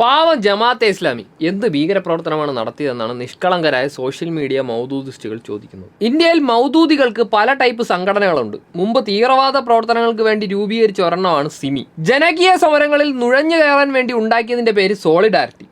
പാവം ജമാഅത്തെ ഇസ്ലാമി എന്ത് ഭീകരപ്രവർത്തനമാണ് നടത്തിയതെന്നാണ് നിഷ്കളങ്കരായ സോഷ്യൽ മീഡിയ മൗദൂദിസ്റ്റുകൾ ചോദിക്കുന്നത്. ഇന്ത്യയിൽ മൗദൂദികൾക്ക് പല ടൈപ്പ് സംഘടനകളുണ്ട്. മുമ്പ് തീവ്രവാദ പ്രവർത്തനങ്ങൾക്ക് വേണ്ടി രൂപീകരിച്ച ഒരെണ്ണമാണ് സിമി. ജനകീയ സമരങ്ങളിൽ നുഴഞ്ഞു കയറാൻ വേണ്ടി ഉണ്ടാക്കിയതിന്റെ പേര് സോളിഡാരിറ്റി.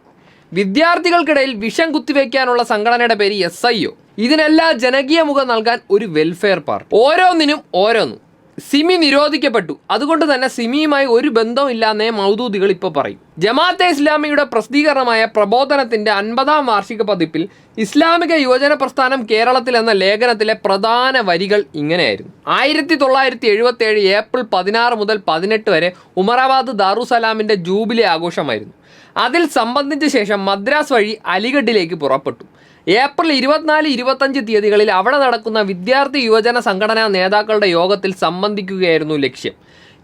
വിദ്യാർത്ഥികൾക്കിടയിൽ വിഷം കുത്തിവെക്കാനുള്ള സംഘടനയുടെ പേര് എസ് ഐ ഒ. ഇതിനെല്ലാം ജനകീയ മുഖം നൽകാൻ ഒരു വെൽഫെയർ പാർട്ടി. ഓരോന്നിനും ഓരോന്നും. സിമി നിരോധിക്കപ്പെട്ടു. അതുകൊണ്ട് തന്നെ സിമിയുമായി ഒരു ബന്ധമില്ലാന്നേ മൗദൂദികൾ ഇപ്പോൾ പറയും. ജമാഅത്തെ ഇസ്ലാമിയുടെ പ്രസിദ്ധീകരണമായ പ്രബോധനത്തിന്റെ അൻപതാം വാർഷിക പതിപ്പിൽ ഇസ്ലാമിക യുവജന പ്രസ്ഥാനം കേരളത്തിൽ എന്ന ലേഖനത്തിലെ പ്രധാന വരികൾ ഇങ്ങനെയായിരുന്നു. ആയിരത്തി തൊള്ളായിരത്തി എഴുപത്തി ഏഴ് ഏപ്രിൽ പതിനാറ് മുതൽ പതിനെട്ട് വരെ ഉമറാബാദ് ദാറുസലാമിന്റെ ജൂബിലി ആഘോഷമായിരുന്നു. അതിൽ സംബന്ധിച്ച ശേഷം മദ്രാസ് വഴി അലിഗഡിലേക്ക് പുറപ്പെട്ടു. ഏപ്രിൽ ഇരുപത്തിനാല് ഇരുപത്തഞ്ച് തീയതികളിൽ അവിടെ നടക്കുന്ന വിദ്യാർത്ഥി യുവജന സംഘടനാ നേതാക്കളുടെ യോഗത്തിൽ സംബന്ധിക്കുകയായിരുന്നു ലക്ഷ്യം.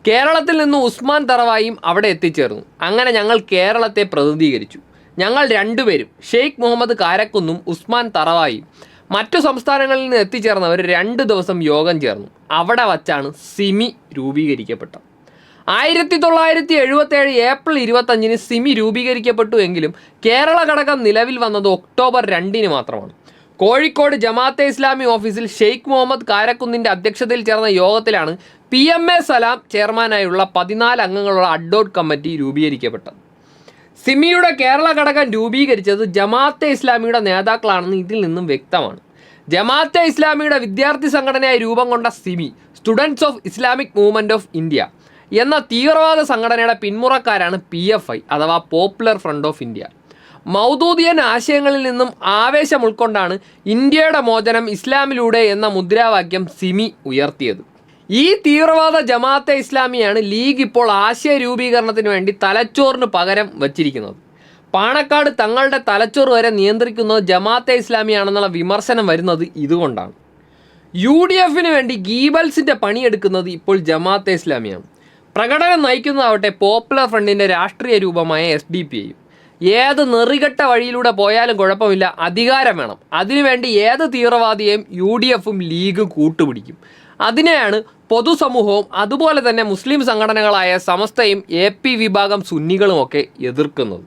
കേരളത്തിൽ നിന്ന് ഉസ്മാൻ തറവായും അവിടെ എത്തിച്ചേർന്നു. അങ്ങനെ ഞങ്ങൾ കേരളത്തെ പ്രതിനിധീകരിച്ചു. ഞങ്ങൾ രണ്ടുപേരും ഷെയ്ഖ് മുഹമ്മദ് കാരക്കുന്നും ഉസ്മാൻ തറവായും മറ്റു സംസ്ഥാനങ്ങളിൽ നിന്ന് എത്തിച്ചേർന്നവർ രണ്ട് ദിവസം യോഗം ചേർന്നു. അവിടെ വച്ചാണ് സിമി രൂപീകരിക്കപ്പെട്ടത്. ആയിരത്തി തൊള്ളായിരത്തി എഴുപത്തേഴ് ഏപ്രിൽ ഇരുപത്തഞ്ചിന് സിമി രൂപീകരിക്കപ്പെട്ടു എങ്കിലും കേരള ഘടകം നിലവിൽ വന്നത് ഒക്ടോബർ രണ്ടിന് മാത്രമാണ്. കോഴിക്കോട് ജമാഅത്തെ ഇസ്ലാമി ഓഫീസിൽ ഷെയ്ഖ് മുഹമ്മദ് കാരക്കുന്നിന്റെ അധ്യക്ഷതയിൽ ചേർന്ന യോഗത്തിലാണ് പി എം എ സലാം ചെയർമാനായുള്ള പതിനാല് അംഗങ്ങളുള്ള അഡ്ഡോട്ട് കമ്മിറ്റി രൂപീകരിക്കപ്പെട്ടത്. സിമിയുടെ കേരള ഘടകം രൂപീകരിച്ചത് ജമാഅത്തെ ഇസ്ലാമിയുടെ നേതാക്കളാണെന്ന് ഇതിൽ നിന്നും വ്യക്തമാണ്. ജമാഅത്തെ ഇസ്ലാമിയുടെ വിദ്യാർത്ഥി സംഘടനയായി രൂപം കൊണ്ട SIMI students of Islamic movement of India എന്ന തീവ്രവാദ സംഘടനയുടെ പിന്മുറക്കാരാണ് പി എഫ് ഐ അഥവാ പോപ്പുലർ ഫ്രണ്ട് ഓഫ് ഇന്ത്യ മൗദൂദിയൻ ആശയങ്ങളിൽ നിന്നും ആവേശം ഉൾക്കൊണ്ടാണ് ഇന്ത്യയുടെ മോചനം ഇസ്ലാമിലൂടെ എന്ന മുദ്രാവാക്യം സിമി ഉയർത്തിയത്. ഈ തീവ്രവാദ ജമാഅത്തെ ഇസ്ലാമിയാണ് ലീഗ് ഇപ്പോൾ ആശയ രൂപീകരണത്തിന് വേണ്ടി തലച്ചോറിന് പകരം വച്ചിരിക്കുന്നത്. പാണക്കാട് തങ്ങളുടെ തലച്ചോറ് വരെ നിയന്ത്രിക്കുന്നത് ജമാഅത്തെ ഇസ്ലാമിയാണെന്നുള്ള വിമർശനം വരുന്നത് ഇതുകൊണ്ടാണ്. യു ഡി എഫിന് വേണ്ടി ഗീബൽസിന്റെ പണിയെടുക്കുന്നത് ഇപ്പോൾ ജമാഅത്തെ ഇസ്ലാമിയാണ്. പ്രകടനം നയിക്കുന്നതാവട്ടെ പോപ്പുലർ ഫ്രണ്ടിന്റെ രാഷ്ട്രീയ രൂപമായ എസ് ഡി പി ഐയും ഏത് നെറികെട്ട വഴിയിലൂടെ പോയാലും കുഴപ്പമില്ല അധികാരം വേണം. അതിനുവേണ്ടി ഏത് തീവ്രവാദിയെയും യു ഡി എഫും ലീഗും കൂട്ടുപിടിക്കും. അതിനെയാണ് പൊതുസമൂഹവും അതുപോലെ തന്നെ മുസ്ലിം സംഘടനകളായ സമസ്തയും എ പി വിഭാഗം സുന്നികളുമൊക്കെ എതിർക്കുന്നത്.